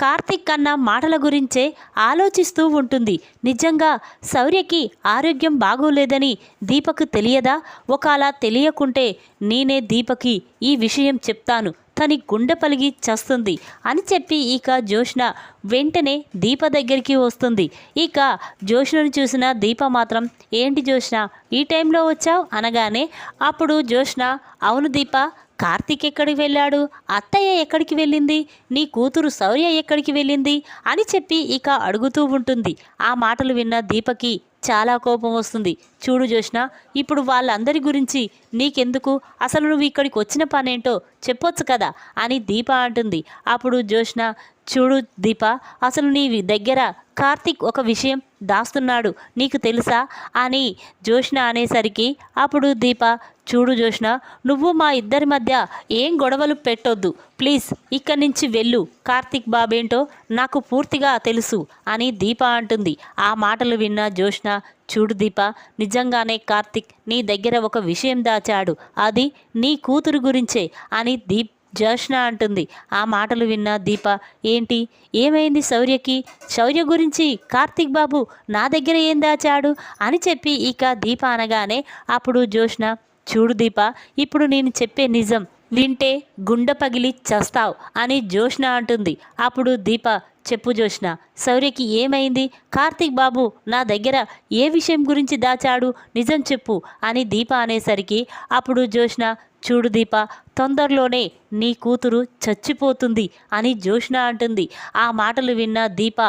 కార్తిక్ అన్న మాటల గురించే ఆలోచిస్తూ ఉంటుంది. నిజంగా శౌర్యకి ఆరోగ్యం బాగోలేదని దీపకు తెలియదా? ఒకలా తెలియకుంటే నేనే దీపకి ఈ విషయం చెప్తాను. తని గుండె పలిగి చస్తుంది. అని చెప్పి ఇక జోష్న వెంటనే దీప దగ్గరికి వస్తుంది. ఇక జోష్నను చూసిన దీప మాత్రం ఏంటి జోష్న ఈ టైంలో వచ్చావు? అనగానే అప్పుడు జోష్న అవును దీప కార్తీక్ ఎక్కడికి వెళ్ళాడు? అత్తయ్య ఎక్కడికి వెళ్ళింది? నీ కూతురు శౌర్య ఎక్కడికి వెళ్ళింది? అని చెప్పి ఇక అడుగుతూ ఉంటుంది. ఆ మాటలు విన్న దీపకి చాలా కోపం వస్తుంది. చూడు జోష్ణ ఇప్పుడు వాళ్ళందరి గురించి నీకెందుకు? అసలు నువ్వు ఇక్కడికి వచ్చిన పనేంటో చెప్పొచ్చు కదా అని దీప అంటుంది. అప్పుడు జోష్న చూడు దీప అసలు నీ దగ్గర కార్తీక్ ఒక విషయం దాస్తున్నాడు నీకు తెలుసా? అని జోష్ణ అనేసరికి అప్పుడు దీప చూడు జోష్ణ నువ్వు మా ఇద్దరి మధ్య ఏం గొడవలు పెట్టొద్దు. ప్లీజ్ ఇక్కడి నుంచి వెళ్ళు. కార్తీక్ బాబేంటో నాకు పూర్తిగా తెలుసు అని దీప అంటుంది. ఆ మాటలు విన్న జోష్న చూడు దీప నిజంగానే కార్తిక్ నీ దగ్గర ఒక విషయం దాచాడు. అది నీ కూతురు గురించే అని దీప్ జోష్న అంటుంది. ఆ మాటలు విన్న దీప ఏంటి? ఏమైంది శౌర్యకి? శౌర్య గురించి కార్తిక్ బాబు నా దగ్గర ఏం దాచాడు? అని చెప్పి ఇక దీప అనగానే అప్పుడు జోష్న చూడు దీప ఇప్పుడు నేను చెప్పే నిజం వింటే గుండె పగిలి చస్తావు అని జోష్న అంటుంది. అప్పుడు దీప చెప్పు జోష్న శౌర్యకి ఏమైంది? కార్తీక్ బాబు నా దగ్గర ఏ విషయం గురించి దాచాడు? నిజం చెప్పు అని దీప అనేసరికి అప్పుడు జోష్న చూడు దీప తొందరలోనే నీ కూతురు చచ్చిపోతుంది అని జోష్ణ అంటుంది. ఆ మాటలు విన్న దీప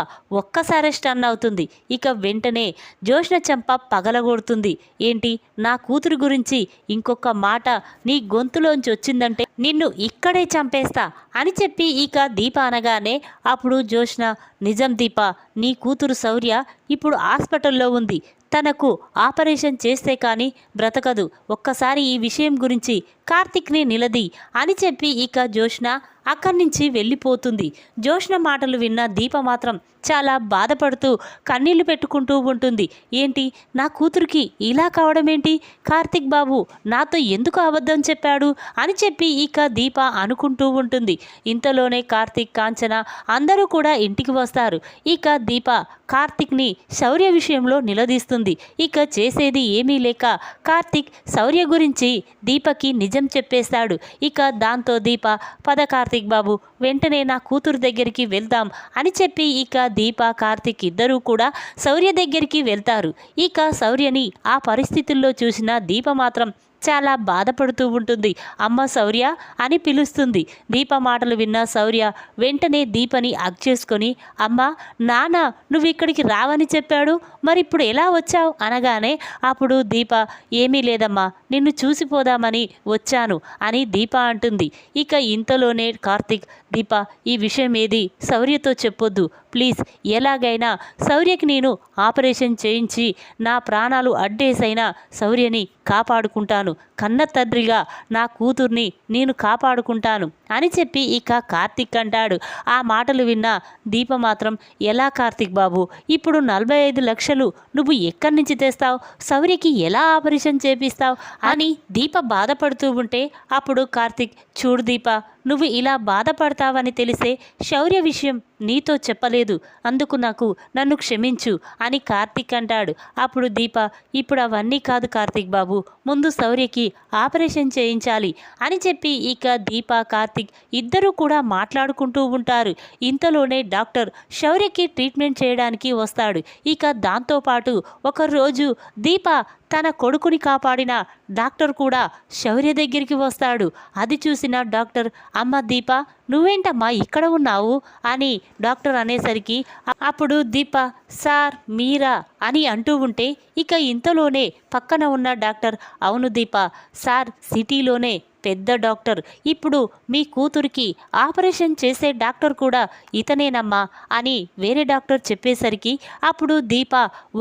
ఒక్కసారి స్టన్ అవుతుంది. ఇక వెంటనే జోష్ణ చెంప పగలగొడుతుంది. ఏంటి? నా కూతురు గురించి ఇంకొక మాట నీ గొంతులోంచి వచ్చిందంటే నిన్ను ఇక్కడే చంపేస్తా అని చెప్పి ఇక దీప అనగానే అప్పుడు జోష్ణ నిజం దీప నీ కూతురు శౌర్య ఇప్పుడు హాస్పిటల్లో ఉంది. తనకు ఆపరేషన్ చేస్తే కానీ బ్రతకదు. ఒక్కసారి ఈ విషయం గురించి కార్తిక్ని నిలది అని చెప్పి ఇక జోష్న అక్కడి నుంచి వెళ్ళిపోతుంది. జోష్న మాటలు విన్న దీప మాత్రం చాలా బాధపడుతూ కన్నీళ్ళు పెట్టుకుంటూ ఉంటుంది. ఏంటి? నా కూతురికి ఇలా కావడం ఏంటి? కార్తిక్ బాబు నాతో ఎందుకు అబద్ధం చెప్పాడు? అని చెప్పి ఇక దీప అనుకుంటూ ఉంటుంది. ఇంతలోనే కార్తిక్ కాంచన అందరూ కూడా ఇంటికి వస్తారు. ఇక దీప కార్తిక్ని శౌర్య విషయంలో నిలదీస్తుంది. ఇక చేసేది ఏమీ లేక కార్తిక్ శౌర్య గురించి దీపకి నిజం చెప్పేస్తాడు. ఇక దాంతో దీప పద కార్తిక్ బాబు వెంటనే నా కూతురు దగ్గరికి వెళ్దాం అని చెప్పి ఇక దీప కార్తిక్ ఇద్దరూ కూడా శౌర్య దగ్గరికి వెళ్తారు. ఇక శౌర్యని ఆ పరిస్థితుల్లో చూసిన దీప మాత్రం చాలా బాధపడుతూ ఉంటుంది. అమ్మ శౌర్య అని పిలుస్తుంది. దీప మాటలు విన్న శౌర్య వెంటనే దీపని అగ్ చేసుకొని అమ్మ నాన్న నువ్వు ఇక్కడికి రావని చెప్పాడు. మరి ఇప్పుడు ఎలా వచ్చావు? అనగానే అప్పుడు దీప ఏమీ లేదమ్మా నిన్ను చూసిపోదామని వచ్చాను అని దీప అంటుంది. ఇక ఇంతలోనే కార్తిక్ దీప ఈ విషయం ఏది? శౌర్యతో చెప్పొద్దు. ప్లీజ్ ఎలాగైనా శౌర్యకి నేను ఆపరేషన్ చేయించి నా ప్రాణాలు అడ్డేసైనా శౌర్యని కాపాడుకుంటాను. కన్న తండ్రిగా నా కూతుర్ని నేను కాపాడుకుంటాను అని చెప్పి ఇక కార్తిక్ అంటాడు. ఆ మాటలు విన్న దీప మాత్రం ఎలా కార్తిక్ బాబు ఇప్పుడు నలభై ఐదు లక్షలు నువ్వు ఎక్కడి నుంచి తెస్తావు? శౌర్యకి ఎలా ఆపరేషన్ చేపిస్తావు? అని దీప బాధపడుతూ ఉంటే అప్పుడు కార్తిక్ చూడు దీప నువ్వు ఇలా బాధపడతావని తెలిసే శౌర్య విషయం నీతో చెప్పలేదు. అందుకు నాకు నన్ను క్షమించు అని కార్తిక్ అంటాడు. అప్పుడు దీప ఇప్పుడు అవన్నీ కాదు కార్తిక్ బాబు ముందు శౌర్యకి ఆపరేషన్ చేయించాలి అని చెప్పి ఇక దీప కార్తిక్ ఇద్దరూ కూడా మాట్లాడుకుంటూ ఉంటారు. ఇంతలోనే డాక్టర్ శౌర్యకి ట్రీట్మెంట్ చేయడానికి వస్తాడు. ఇక దాంతోపాటు ఒకరోజు దీప తన కొడుకుని కాపాడిన డాక్టర్ కూడా శౌర్య దగ్గరికి వస్తాడు. అది చూసిన డాక్టర్ అమ్మ దీప నువ్వేంటమ్మా ఇక్కడ ఉన్నావు? అని డాక్టర్ అనేసరికి అప్పుడు దీప సార్ మీరా? అని అంటూ ఉంటే ఇక ఇంతలోనే పక్కన ఉన్న డాక్టర్ అవును దీప సార్ సిటీలోనే పెద్ద డాక్టర్. ఇప్పుడు మీ కూతురికి ఆపరేషన్ చేసే డాక్టర్ కూడా ఇతనేనమ్మా అని వేరే డాక్టర్ చెప్పేసరికి అప్పుడు దీప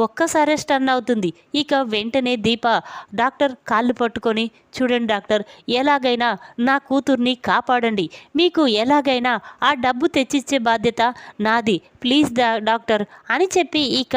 ఒక్కసారే స్టన్ అవుతుంది. ఇక వెంటనే దీప డాక్టర్ కాళ్ళు పట్టుకొని చూడండి డాక్టర్ ఎలాగైనా నా కూతుర్ని కాపాడండి. మీకు ఎలాగైనా ఆ డబ్బు తెచ్చిచ్చే బాధ్యత నాది. ప్లీజ్ డాక్టర్ అని చెప్పి ఇక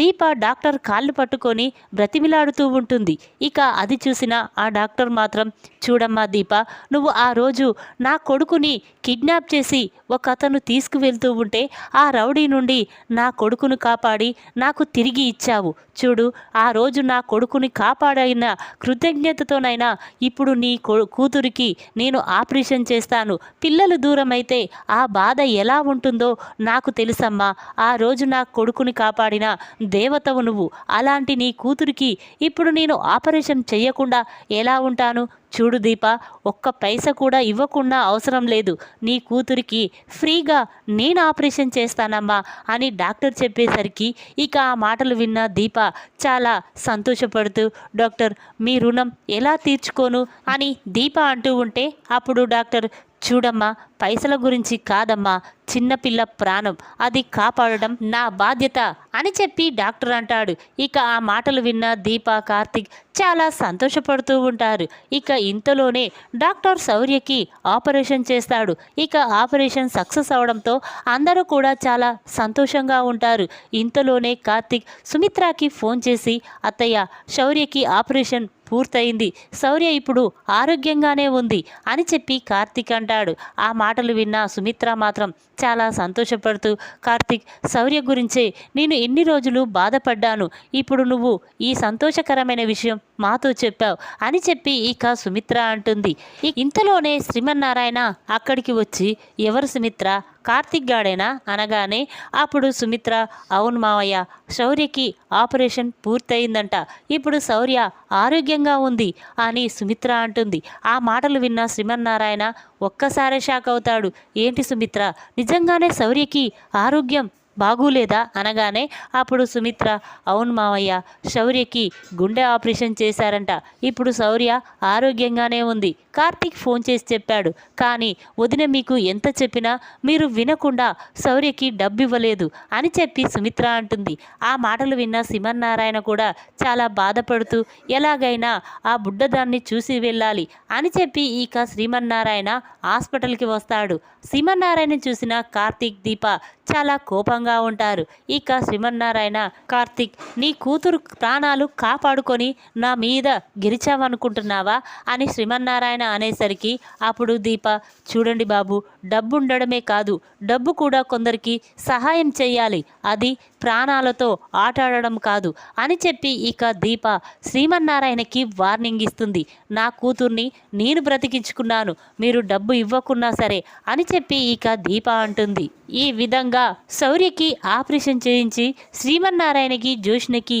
దీప డాక్టర్ కాళ్ళు పట్టుకొని బ్రతిమిలాడుతూ ఉంటుంది. ఇక అది చూసిన ఆ డాక్టర్ మాత్రం చూడమ్మా దీప. నువ్వు ఆ రోజు నా కొడుకుని కిడ్నాప్ చేసి ఒక అతను తీసుకువెళ్తూ ఉంటే ఆ రౌడీ నుండి నా కొడుకును కాపాడి నాకు తిరిగి ఇచ్చావు. చూడు ఆ రోజు నా కొడుకుని కాపాడైన కృతజ్ఞతతోనైనా ఇప్పుడు నీ కూతురికి నేను ఆపరేషన్ చేస్తాను. పిల్లలు దూరమైతే ఆ బాధ ఎలా ఉంటుందో నాకు తెలుసమ్మా. ఆ రోజు నా కొడుకుని కాపాడిన దేవతవు నువ్వు. అలాంటి నీ కూతురికి ఇప్పుడు నేను ఆపరేషన్ చెయ్యకుండా ఎలా ఉంటాను? చూడు దీప ఒక్క పైస కూడా ఇవ్వకుండా అవసరం లేదు. నీ కూతురికి ఫ్రీగా నేను ఆపరేషన్ చేస్తానమ్మా అని డాక్టర్ చెప్పేసరికి ఇక ఆ మాటలు విన్న దీప చాలా సంతోషపడుతూ డాక్టర్ మీ రుణం ఎలా తీర్చుకోను? అని దీప అంటూ ఉంటే అప్పుడు డాక్టర్ చూడమ్మా పైసల గురించి కాదమ్మా చిన్నపిల్ల ప్రాణం. అది కాపాడడం నా బాధ్యత అని చెప్పి డాక్టర్ అంటాడు. ఇక ఆ మాటలు విన్న దీప కార్తిక్ చాలా సంతోషపడుతూ ఉంటారు. ఇక ఇంతలోనే డాక్టర్ శౌర్యకి ఆపరేషన్ చేస్తాడు. ఇక ఆపరేషన్ సక్సెస్ అవడంతో అందరూ కూడా చాలా సంతోషంగా ఉంటారు. ఇంతలోనే కార్తిక్ సుమిత్రాకి ఫోన్ చేసి అత్తయ్య శౌర్యకి ఆపరేషన్ పూర్తయింది. శౌర్య ఇప్పుడు ఆరోగ్యంగానే ఉంది అని చెప్పి కార్తిక్ అంటాడు. ఆ మాటలు విన్న సుమిత్ర మాత్రం చాలా సంతోషపడుతూ కార్తిక్ శౌర్య గురించే నేను ఎన్ని రోజులు బాధపడ్డాను ఇప్పుడు నువ్వు ఈ సంతోషకరమైన విషయం మాతో చెప్పావు అని చెప్పి ఇక సుమిత్ర అంటుంది. ఇంతలోనే శ్రీమన్నారాయణ అక్కడికి వచ్చి ఎవరు సుమిత్ర? కార్తిక్ గాడేనా? అనగానే అప్పుడు సుమిత్ర అవును మావయ్య శౌర్యకి ఆపరేషన్ పూర్తయిందంట. ఇప్పుడు శౌర్య ఆరోగ్యంగా ఉంది అని సుమిత్ర అంటుంది. ఆ మాటలు విన్న శ్రీమన్నారాయణ ఒక్కసారే షాక్ అవుతాడు. ఏంటి సుమిత్ర? నిజంగానే శౌర్యకి ఆరోగ్యం బాగోలేదా? అనగానే అప్పుడు సుమిత్ర అవును మావయ్య శౌర్యకి గుండె ఆపరేషన్ చేశారంట. ఇప్పుడు శౌర్య ఆరోగ్యంగానే ఉంది. కార్తీక్ ఫోన్ చేసి చెప్పాడు. కానీ వదిన మీకు ఎంత చెప్పినా మీరు వినకుండా శౌర్యకి డబ్బు ఇవ్వలేదు అని చెప్పి సుమిత్ర అంటుంది. ఆ మాటలు విన్న సిమన్నారాయణ కూడా చాలా బాధపడుతూ ఎలాగైనా ఆ బుడ్డదాన్ని చూసి వెళ్ళాలి అని చెప్పి ఇక శ్రీమన్నారాయణ హాస్పిటల్కి వస్తాడు. శ్రీమన్నారాయణ చూసిన కార్తీక్ దీప చాలా కోపంగా ఉంటారు. ఇక శ్రీమన్నారాయణ కార్తీక్ నీ కూతురు ప్రాణాలు కాపాడుకొని నా మీద గెలిచావనుకుంటున్నావా అని శ్రీమన్నారాయణ అనేసరికి అప్పుడు దీప చూడండి బాబు డబ్బు ఉండడమే కాదు డబ్బు కూడా కొందరికి సహాయం చేయాలి అది ప్రాణాలతో ఆటాడడం కాదు అని చెప్పి ఇక దీప శ్రీమన్నారాయణకి వార్నింగ్ ఇస్తుంది. నా కూతుర్ని నేను బ్రతికించుకున్నాను మీరు డబ్బు ఇవ్వకున్నా సరే అని చెప్పి ఇక దీప అంటుంది. ఈ విధంగా శౌర్యకి ఆపరేషన్ చేయించి శ్రీమన్నారాయణకి జోష్ణకి